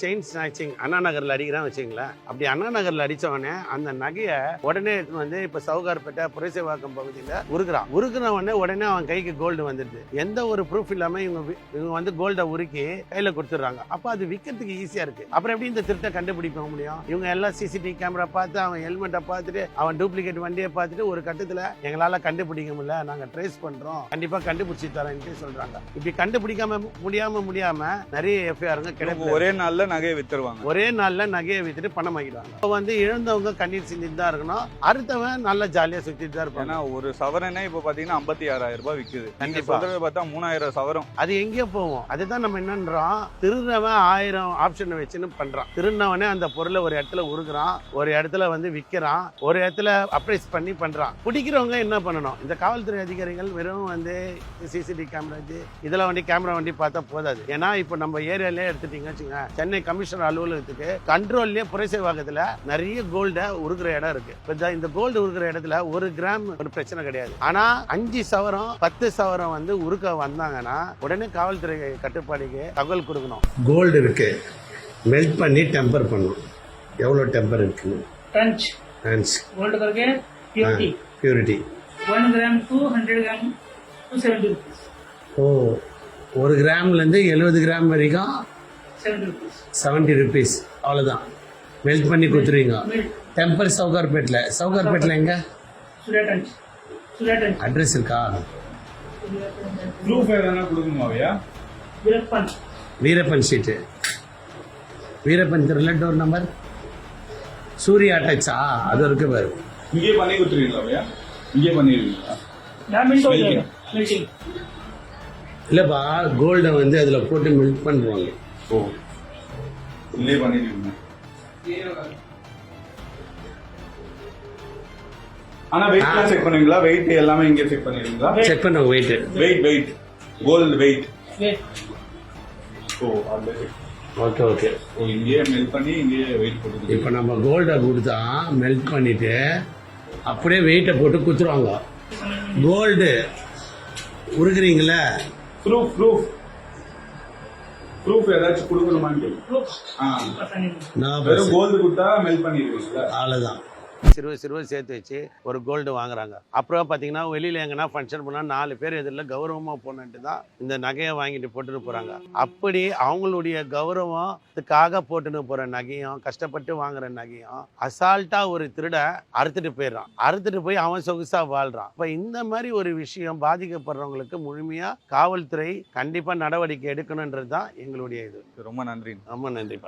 Chain snatching அண்ணா நகர்ல அடிக்கிறான் வச்சுங்களேன். அப்படி அண்ணா நகர்ல அடிச்ச உடனே அந்த நகையை உடனே வந்து இப்ப சவுகார்பேட்டை புரசைவாக்கம் பகுதியில உருக்குறான். உருக்குன உடனே அவன் கைக்கு கோல்டு வந்துடுது எந்த ஒரு ப்ரூஃப் இல்லாம இவங்க இவங்க வந்து கோல்டை உருக்கி கையில கொடுத்துட்றாங்க. அப்ப அது விற்கிறதுக்கு ஈஸியா இருக்கு. அப்புறம் எப்படி இந்த திருட்டை கண்டுபிடிக்க முடியும்? இவங்க எல்லாம் சிசிடிவி கேமரா பார்த்து அவன் ஹெல்மெட்டை பார்த்துட்டு அவன் டூப்ளிகேட் வண்டியை பார்த்துட்டு ஒரு கட்டத்துல எங்களால கண்டுபிடிக்க முடியல. நாங்க ட்ரேஸ் பண்றோம். கண்டிப்பா கண்டுபிடிச்சி தரேன்ட்டு சொல்றாங்க. இப்படி கண்டுபிடிக்காம முடியாம முடியாம நிறைய எஃப்ஐஆருங்க கிடையாது ஒரே நாள்ல நகையை வித்துருவாங்க. ஒரே நாள்ல நகையை வித்துட்டு பணம் வாங்கிடுவாங்க. இப்போ வந்து இழந்தவங்க கண்ணீர் சிந்திட்டு தான் இருக்கணும். அடுத்தவன் நல்லா ஜாலியா சுத்திட்டு தான் இருப்பாங்க. ஏன்னா ஒரு சவரனே இப்ப பாத்தீங்கன்னா ஐம்பத்தி ஆறாயிரம் ரூபாய் விக்குது. நீங்க கண்டிப்பா. சொல்றத பார்த்தா மூணாயிரம் சவரம். அது எங்கேயோ போவோம். அதுதான் நம்ம என்னன்றோம். திருடுறவன் ஆயிரம் ஆப்ஷனை வச்சுன்னு பண்றான். திருடினவனே அந்த பொருளை ஒரு இடத்துல உருக்குறான். ஒரு இடத்துல வந்து விற்கிறான் ஒரு இடத்துல அப்ரைஸ் பண்ணி பண்றான். பிடிக்கிறவங்க என்ன பண்ணணும்? இந்த காவல்துறை அதிகாரிகள் வெறும் வந்து சிசிடிவி கேமரா இதெல்லாம் வண்டி கேமரா வண்டி பார்த்தா போதாது. ஏன்னா இப்போ நம்ம ஏரியாலே எடுத்துட்டீங்க வச்சுங்க சென்னை சென்னை கமிஷனர் அலுவலகத்துக்கு கண்ட்ரோல்லே புரைசேவாக்கத்தில் நிறைய கோல்டை உருக்குற இடம் இருக்கு. இப்போ இந்த கோல்டு உருக்குற இடத்துல ஒரு கிராம் ஒரு பிரச்சனை கிடையாது. ஆனால் அஞ்சு சவரம் பத்து சவரம் வந்து உருக்க வந்தாங்கன்னா உடனே காவல்துறை கட்டுப்பாடுக்கு தகவல் கொடுக்கணும். கோல்டு இருக்கு. மெல்ட் பண்ணி டெம்பர் பண்ணும் எவ்வளோ டெம்பர் இருக்கு touch purity one gram two hundred gram two seventy ஓ ஒரு கிராம்லேருந்து எழுபது கிராம் வரைக்கும் செவன்ட்டி ருபீஸ் அவ்வளோதான் மெல்ட் பண்ணி கொடுத்துருவீங்க. டெம்பர் சவுகார்பேட்டில் சவுகார்பேட்டில் எங்க? அட்ரஸ் இருக்கா? வீரப்பன். சீட்டு வீரப்பன் தெருல டோர் நம்பர் சூர்யா அட்டாச்சா அது இருக்கு பாரு. இங்கே பண்ணி கொடுத்துருவீங்களா இங்கே பண்ணிடுவீங்களா? இல்லைப்பா கோல்டை வந்து அதில் போட்டு மில்க் பண்ணுவாங்க ஓ. இல்லே பண்ணிடுவீங்க ஆனா வெயிட்லாம் செக் பண்ணுவீங்களா? வெயிட் எல்லாமே இங்கே செக் பண்ணிடுவீங்களா? செக் பண்ணுவாங்க weight weight weight gold weight weight ஓ அந்த ஓகே ஓகே ஓ இங்கேயே மெல்ட் பண்ணி இங்கேயே வெயிட் போட்டு இப்போ நம்ம கோல்டை கொடுத்தா மெல்ட் பண்ணிட்டு அப்படியே வெயிட்டை போட்டு குத்துருவாங்க. கோல்டு உருக்குறீங்களே? ப்ரூஃப் ப்ரூஃப் ப்ரூஃப் ஏதாச்சும் கொடுக்கணுமான்னு நான் வெறும் கோல்டு கொடுத்தா மெல் பண்ணிடுவீங்களா? அவ்வளோதான் சிறுவ சிறுவ சேர்த்து வச்சு ஒரு கோல்டு வாங்குறாங்க. அப்புறம் பார்த்தீங்கன்னா வெளியில் எங்கன்னா ஃபங்க்ஷன் போனால் நாலு பேர் எதிரில் கௌரவமாக போனன்ட்டு தான் இந்த நகையை வாங்கிட்டு போட்டுட்டு போகிறாங்க அப்படி அவங்களுடைய கௌரவத்துக்காக போட்டுன்னு போகிற நகையும் கஷ்டப்பட்டு வாங்குற நகையும் அசால்ட்டாக ஒரு திருட அறுத்துட்டு போயிடுறான். அறுத்துட்டு போய் அவன் சொகுசாக வாழ்கிறான் இப்போ இந்த மாதிரி ஒரு விஷயம் பாதிக்கப்படுறவங்களுக்கு முழுமையாக காவல்துறை கண்டிப்பாக நடவடிக்கை எடுக்கணுன்றது தான் எங்களுடைய இது. ரொம்ப நன்றி ரொம்ப நன்றி